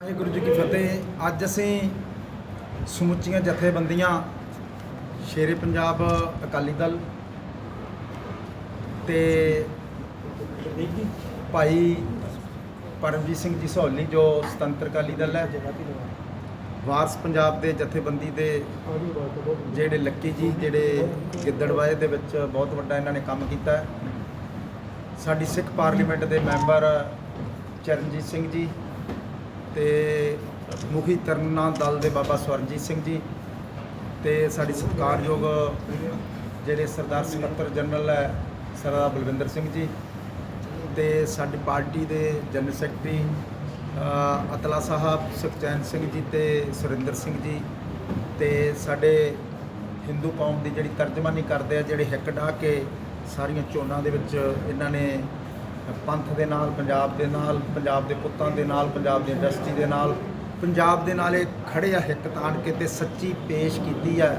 ਵਾਹਿਗੁਰੂ ਜੀ ਕੀ ਫਤਿਹ। ਅੱਜ ਅਸੀਂ ਸਮੁੱਚੀਆਂ ਜਥੇਬੰਦੀਆਂ, ਸ਼ੇਰੇ ਪੰਜਾਬ ਅਕਾਲੀ ਦਲ ਤੇ ਭਾਈ ਪਰਮਜੀਤ ਸਿੰਘ ਜੀ ਸਹੌਲੀ, ਜੋ ਸੁਤੰਤਰ ਅਕਾਲੀ ਦਲ ਹੈ। ਵਾਰਸ ਪੰਜਾਬ ਦੇ ਜਥੇਬੰਦੀ ਦੇ ਜਿਹੜੇ ਲੱਕੀ ਜੀ, ਜਿਹੜੇ ਗਿੱਦੜਵਾਏ ਦੇ ਵਿੱਚ ਬਹੁਤ ਵੱਡਾ ਇਹਨਾਂ ਨੇ ਕੰਮ ਕੀਤਾ ਸਾਡੀ ਸਿੱਖ ਪਾਰਲੀਮੈਂਟ ਦੇ ਮੈਂਬਰ ਚਰਨਜੀਤ ਸਿੰਘ ਜੀ ਤੇ ਮੁਖੀ ਤਰਨਾ ਦਲ ਦੇ ਬਾਬਾ ਸਵਰਨਜੀਤ ਸਿੰਘ ਜੀ ਤੇ ਸਾਡੀ ਸਤਿਕਾਰਯੋਗ ਜਿਹੜੇ ਸਰਦਾਰ ਸਕੱਤਰ ਜਨਰਲ ਹੈ, ਸਰਦਾਰ ਬਲਵਿੰਦਰ ਸਿੰਘ ਜੀ ਤੇ ਸਾਡੀ ਪਾਰਟੀ ਦੇ ਜਨਰਲ ਸੈਕਟਰੀ ਅਤਲਾ ਸਾਹਿਬ, ਸੁਖਚੈਨ ਸਿੰਘ ਜੀ ਤੇ ਸੁਰਿੰਦਰ ਸਿੰਘ ਜੀ ਤੇ ਸਾਡੇ ਹਿੰਦੂ ਕੌਮ ਦੀ ਜਿਹੜੀ ਤਰਜਮਾਨੀ ਕਰਦੇ ਆ, ਜਿਹੜੇ ਹਿੱਕ ਢਾਹ ਕੇ ਸਾਰੀਆਂ ਚੋਣਾਂ ਦੇ ਵਿੱਚ ਇਹਨਾਂ ਨੇ ਪੰਥ ਦੇ ਨਾਲ, ਪੰਜਾਬ ਦੇ ਨਾਲ, ਪੰਜਾਬ ਦੇ ਪੁੱਤਾਂ ਦੇ ਨਾਲ, ਪੰਜਾਬ ਦੀ ਇੰਡਸਟਰੀ ਦੇ ਨਾਲ, ਪੰਜਾਬ ਦੇ ਨਾਲ ਇਹ ਖੜੇ ਆ ਹਿੱਕ ਤਾਣ ਕੇ ਤੇ ਸੱਚੀ ਪੇਸ਼ ਕੀਤੀ ਹੈ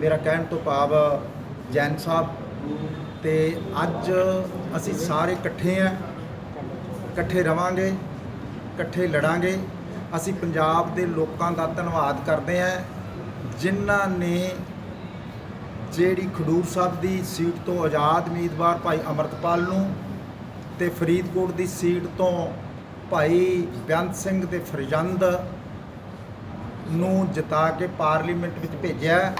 ਮੇਰਾ ਕਹਿਣ ਤੋਂ ਭਾਵ ਜੈਨ ਸਾਹਿਬ ਤੇ ਅੱਜ ਅਸੀਂ ਸਾਰੇ ਇਕੱਠੇ ਆ, ਇਕੱਠੇ ਰਵਾਂਗੇ, ਇਕੱਠੇ ਲੜਾਂਗੇ। ਅਸੀਂ ਪੰਜਾਬ ਦੇ ਲੋਕਾਂ ਦਾ ਧੰਨਵਾਦ ਕਰਦੇ ਹਾਂ ਜਿਨ੍ਹਾਂ ਨੇ ਜਿਹੜੀ ਖਡੂਰ ਸਾਹਿਬ ਦੀ ਸੀਟ ਤੋਂ ਆਜ਼ਾਦ ਉਮੀਦਵਾਰ ਭਾਈ ਅਮਰਤਪਾਲ ਨੂੰ ਤੇ ਫਰੀਦਕੋਟ ਦੀ ਸੀਟ ਤੋਂ ਭਾਈ ਬੇਅੰਤ ਸਿੰਘ ਦੇ ਫਰਜ਼ੰਦ ਨੂੰ ਜਿਤਾ ਕੇ ਪਾਰਲੀਮੈਂਟ ਵਿੱਚ ਭੇਜਿਆ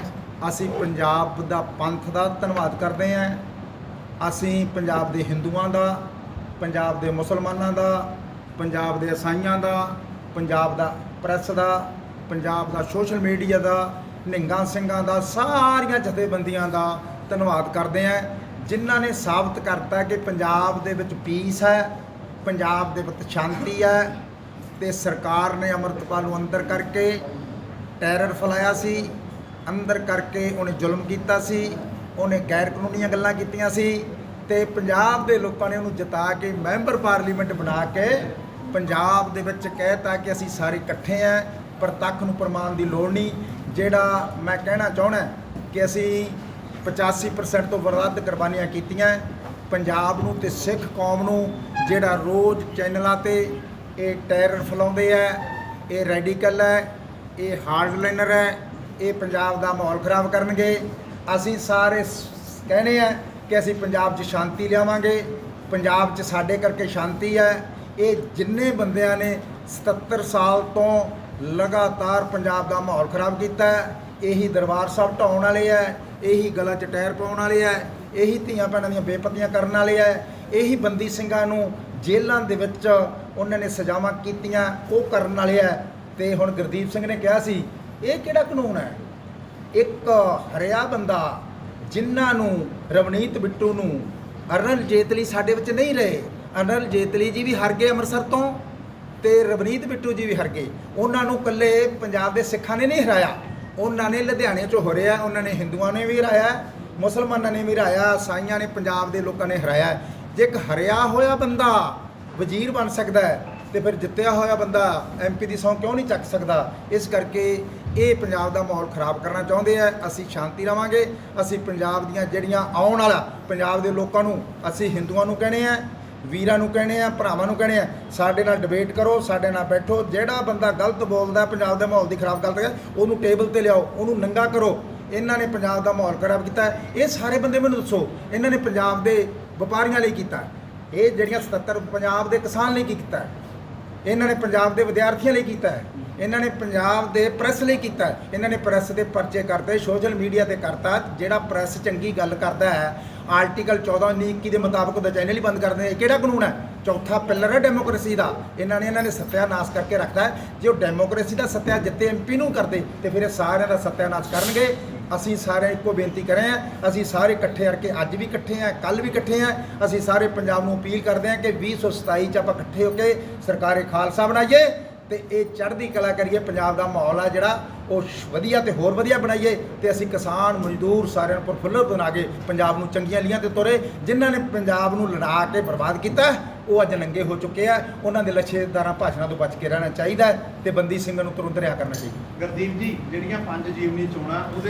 ਅਸੀਂ ਪੰਜਾਬ ਦਾ ਪੰਥ ਦਾ ਧੰਨਵਾਦ ਕਰਦੇ ਹਾਂ। ਅਸੀਂ ਪੰਜਾਬ ਦੇ ਹਿੰਦੂਆਂ ਦਾ, ਪੰਜਾਬ ਦੇ ਮੁਸਲਮਾਨਾਂ ਦਾ, ਪੰਜਾਬ ਦੇ ਈਸਾਈਆਂ ਦਾ, ਪੰਜਾਬ ਦਾ ਪ੍ਰੈਸ ਦਾ, ਪੰਜਾਬ ਦਾ ਸੋਸ਼ਲ ਮੀਡੀਆ ਦਾ, ਨਿੰਗਾ ਸਿੰਘਾਂ ਦਾ, ਸਾਰੀਆਂ ਜਥੇਬੰਦੀਆਂ ਦਾ ਧੰਨਵਾਦ ਕਰਦੇ ਹਾਂ। ਜਿਨ੍ਹਾਂ ਨੇ ਸਾਬਤ ਕਰਤਾ ਕਿ ਪੰਜਾਬ ਦੇ ਵਿੱਚ ਪੀਸ ਹੈ, ਪੰਜਾਬ ਦੇ ਵਿੱਚ ਸ਼ਾਂਤੀ ਹੈ ਤੇ ਸਰਕਾਰ ਨੇ ਅੰਮ੍ਰਿਤਪਾਲ ਨੂੰ ਅੰਦਰ ਕਰਕੇ ਟੈਰਰ ਫੈਲਾਇਆ ਸੀ, ਅੰਦਰ ਕਰਕੇ ਉਹਨੇ ਜ਼ੁਲਮ ਕੀਤਾ ਸੀ, ਉਹਨੇ ਗੈਰ ਕਾਨੂੰਨੀਆਂ ਗੱਲਾਂ ਕੀਤੀਆਂ ਸੀ ਤੇ ਪੰਜਾਬ ਦੇ ਲੋਕਾਂ ਨੇ ਉਹਨੂੰ ਜਿਤਾ ਕੇ ਮੈਂਬਰ ਪਾਰਲੀਮੈਂਟ ਬਣਾ ਕੇ ਪੰਜਾਬ ਦੇ ਵਿੱਚ ਕਹਿਤਾ ਕਿ ਅਸੀਂ ਸਾਰੇ ਇਕੱਠੇ ਆਂ ਪ੍ਰਤੱਖ ਨੂੰ ਪ੍ਰਮਾਣ ਦੀ ਲੋੜ ਨਹੀਂ। ਜਿਹੜਾ ਮੈਂ ਕਹਿਣਾ ਚਾਹਣਾ ਕਿ ਅਸੀਂ 85% ਤੋਂ ਵੱਧ ਕੁਰਬਾਨੀਆਂ ਕੀਤੀਆਂ ਪੰਜਾਬ ਨੂੰ ਤੇ ਸਿੱਖ ਕੌਮ ਨੂੰ ਜਿਹੜਾ ਰੋਜ਼ ਚੈਨਲਾਂ ਤੇ ਇਹ ਟੈਰਰ ਫੈਲਾਉਂਦੇ ਆ ਇਹ ਰੈਡੀਕਲ ਹੈ, ਇਹ ਹਾਰਡਲਾਈਨਰ ਹੈ, ਇਹ ਪੰਜਾਬ ਦਾ ਮਾਹੌਲ ਖਰਾਬ ਕਰਨਗੇ। ਅਸੀਂ ਸਾਰੇ ਸ- ਕਹਿੰਦੇ ਆ ਕਿ ਅਸੀਂ ਪੰਜਾਬ 'ਚ ਸ਼ਾਂਤੀ ਲਿਆਵਾਂਗੇ। ਪੰਜਾਬ 'ਚ ਸਾਡੇ ਕਰਕੇ ਸ਼ਾਂਤੀ ਹੈ। ਇਹ ਜਿੰਨੇ ਬੰਦਿਆਂ ਨੇ 77 ਸਾਲ ਤੋਂ ਲਗਾਤਾਰ ਪੰਜਾਬ ਦਾ ਮਾਹੌਲ ਖਰਾਬ ਕੀਤਾ ਇਹੀ ਦਰਬਾਰ ਸਾਹਿਬ ਢਾਉਣ ਵਾਲੇ ਹੈ। ਇਹੀ ਗਲਾ 'ਚ ਟਾਇਰ ਪਾਉਣ ਵਾਲੇ ਹੈ ਇਹੀ ਧੀਆਂ ਭੈਣਾਂ ਦੀਆਂ ਬੇਪਤੀਆਂ ਕਰਨ ਵਾਲੇ ਹੈ ਇਹੀ ਬੰਦੀ ਸਿੰਘਾਂ ਨੂੰ ਜੇਲ੍ਹਾਂ ਦੇ ਵਿੱਚ ਉਹਨਾਂ ਨੇ ਸਜ਼ਾਵਾਂ ਕੀਤੀਆਂ, ਉਹ ਕਰਨ ਵਾਲੇ ਹੈ ਤੇ ਹੁਣ ਗੁਰਦੀਪ ਸਿੰਘ ਨੇ ਕਿਹਾ ਸੀ, ਇਹ ਕਿਹੜਾ ਕਾਨੂੰਨ ਹੈ? ਇੱਕ ਹਰਿਆ ਬੰਦਾ ਜਿਨ੍ਹਾਂ ਨੂੰ ਰਵਨੀਤ ਬਿੱਟੂ ਨੂੰ ਅਰਨਲ ਜੇਤਲੀ ਸਾਡੇ ਵਿੱਚ ਨਹੀਂ ਰਹੇ ਅਰਨਲ ਜੇਤਲੀ ਜੀ ਵੀ ਹਰ ਗਏ ਅੰਮ੍ਰਿਤਸਰ ਤੋਂ ਤੇ ਰਵਨੀਤ ਬਿੱਟੂ ਜੀ ਵੀ ਹਰ ਗਏ। ਉਹਨਾਂ ਨੂੰ ਇਕੱਲੇ ਪੰਜਾਬ ਦੇ ਸਿੱਖਾਂ ਨੇ ਨਹੀਂ ਹਰਾਇਆ। ਉਹਨਾਂ ਨੇ ਲੁਧਿਆਣੇ ਚੋਂ ਹਰਿਆ, ਉਹਨਾਂ ਨੇ ਹਿੰਦੂਆਂ ਨੇ ਵੀ ਹਰਾਇਆ, ਮੁਸਲਮਾਨਾਂ ਨੇ ਵੀ ਹਰਾਇਆ, ਸਾਈਆਂ ਨੇ, ਪੰਜਾਬ ਦੇ ਲੋਕਾਂ ਨੇ ਹਰਾਇਆ। ਜੇ ਇੱਕ ਹਰਿਆ ਹੋਇਆ ਬੰਦਾ ਵਜ਼ੀਰ ਬਣ ਸਕਦਾ ਹੈ ਤੇ ਫਿਰ ਜਿੱਤਿਆ ਹੋਇਆ ਬੰਦਾ ਐਮਪੀ ਦੀ ਸਹੁੰ ਕਿਉਂ ਨਹੀਂ ਚੱਕ ਸਕਦਾ? ਇਸ ਕਰਕੇ ਇਹ ਪੰਜਾਬ ਦਾ ਮਾਹੌਲ ਖਰਾਬ ਕਰਨਾ ਚਾਹੁੰਦੇ ਆ। ਅਸੀਂ ਸ਼ਾਂਤੀ ਰਵਾਂਗੇ। ਅਸੀਂ ਪੰਜਾਬ ਦੀਆਂ ਜਿਹੜੀਆਂ ਆਉਣ ਵਾਲਾ ਪੰਜਾਬ ਦੇ ਲੋਕਾਂ ਨੂੰ, ਅਸੀਂ ਹਿੰਦੂਆਂ ਨੂੰ ਕਹਣੇ ਆ ਵੀਰਾਂ ਨੂੰ ਕਹਣੇ ਆ ਭਰਾਵਾਂ ਨੂੰ ਕਹਣੇ ਆ ਸਾਡੇ ਨਾਲ ਡਿਬੇਟ ਕਰੋ ਸਾਡੇ ਨਾਲ ਬੈਠੋ ਜਿਹੜਾ ਬੰਦਾ ਗਲਤ ਬੋਲਦਾ ਪੰਜਾਬ ਦੇ ਮਾਹੌਲ ਦੀ ਖਰਾਬ ਕਰਦਾ ਹੈ, ਉਹਨੂੰ ਟੇਬਲ ਤੇ ਲਿਆਓ ਉਹਨੂੰ ਨੰਗਾ ਕਰੋ। ਇਹਨਾਂ ਨੇ ਪੰਜਾਬ ਦਾ ਮਾਹੌਲ ਖਰਾਬ ਕੀਤਾ ਇਹ ਸਾਰੇ ਬੰਦੇ ਮੈਨੂੰ ਦੱਸੋ ਇਹਨਾਂ ਨੇ ਪੰਜਾਬ ਦੇ ਵਪਾਰੀਆਂ ਲਈ ਕੀਤਾ ਇਹ ਜਿਹੜੀਆਂ 77 ਪੰਜਾਬ ਦੇ ਕਿਸਾਨ ਲਈ ਕੀ ਕੀਤਾ ਇਹਨਾਂ ਨੇ ਪੰਜਾਬ ਦੇ ਵਿਦਿਆਰਥੀਆਂ ਲਈ ਕੀਤਾ ਹੈ। ਇਹਨਾਂ ਨੇ ਪੰਜਾਬ ਦੇ ਪ੍ਰੈਸ ਲਈ ਕੀਤਾ ਇਹਨਾਂ ਨੇ ਪ੍ਰੈਸ ਦੇ ਪਰਚੇ ਕਰਤੇ ਸੋਸ਼ਲ ਮੀਡੀਆ ਤੇ ਕਰਤਾ। ਜਿਹੜਾ ਪ੍ਰੈਸ ਚੰਗੀ ਗੱਲ ਕਰਦਾ ਹੈ, ਆਰਟੀਕਲ 14 21 ਦੇ ਮੁਤਾਬਕ ਉਹਦਾ ਚੈਨਲ ਹੀ ਬੰਦ ਕਰਦੇ ਇਹ ਕਿਹੜਾ ਕਾਨੂੰਨ ਹੈ? ਚੌਥਾ ਪਿੱਲਰ ਹੈ ਡੈਮੋਕ੍ਰੇਸੀ ਦਾ। ਇਹਨਾਂ ਨੇ ਇਹਨਾਂ ਨੇ ਸਤਿਆਨਾਸ਼ ਕਰਕੇ ਰੱਖਦਾ ਜੇ ਉਹ ਡੈਮੋਕ੍ਰੇਸੀ ਦਾ ਸਤਿਆ ਜਿੱਤੇ ਐਮਪੀ ਨੂੰ ਕਰਦੇ, ਤੇ ਫਿਰ ਇਹ ਸਾਰਿਆਂ ਦਾ ਸਤਿਆਨਾਸ਼ ਕਰਨਗੇ। ਅਸੀਂ ਸਾਰੇ ਇੱਕੋ ਬੇਨਤੀ ਕਰ ਰਹੇ ਹਾਂ। ਅਸੀਂ ਸਾਰੇ ਇਕੱਠੇ ਕਰਕੇ ਅੱਜ ਵੀ ਇਕੱਠੇ ਆ ਕੱਲ ਵੀ ਇਕੱਠੇ ਆ ਅਸੀਂ ਸਾਰੇ ਪੰਜਾਬ ਨੂੰ ਅਪੀਲ ਕਰਦੇ ਹਾਂ ਕਿ 2027 ਚ ਆਪਾਂ ਇਕੱਠੇ ਹੋ ਕੇ ਸਰਕਾਰੇ ਖਾਲਸਾ ਬਣਾਈਏ। ਤੇ ਇਹ ਚੜ੍ਹਦੀ ਕਲਾ ਕਰੀਏ, ਪੰਜਾਬ ਦਾ ਮਾਹੌਲ ਆ ਜਿਹੜਾ, ਉਹ ਵਧੀਆ ਤੇ ਹੋਰ ਵਧੀਆ ਬਣਾਈਏ ਤੇ ਅਸੀਂ ਕਿਸਾਨ ਮਜ਼ਦੂਰ ਸਾਰਿਆਂ ਨੂੰ ਪ੍ਰਫੁੱਲਤ ਬਣਾ ਕੇ ਪੰਜਾਬ ਨੂੰ ਚੰਗੀਆਂ ਲੀਆਂ ਤੇ ਤੁਰੇ। ਜਿਨ੍ਹਾਂ ਨੇ ਪੰਜਾਬ ਨੂੰ ਲੜਾ ਕੇ ਬਰਬਾਦ ਕੀਤਾ, ਉਹ ਅੱਜ ਨੰਗੇ ਹੋ ਚੁੱਕੇ ਆ। ਉਹਨਾਂ ਦੇ ਲੱਛੇਦਾਰਾਂ ਭਾਸ਼ਣਾਂ ਤੋਂ ਬਚ ਕੇ ਰਹਿਣਾ ਚਾਹੀਦਾ ਹੈ ਤੇ ਬੰਦੀ ਸਿੰਘਾਂ ਨੂੰ ਤੁਰੰਤ ਰਿਹਾ ਕਰਨਾ ਚਾਹੀਦਾ। ਗੁਰਦੀਪ ਜੀ, ਜਿਹੜੀਆਂ ਪੰਜ ਜੀਵਨੀ ਚੋਣਾਂ, ਉਹਦੇ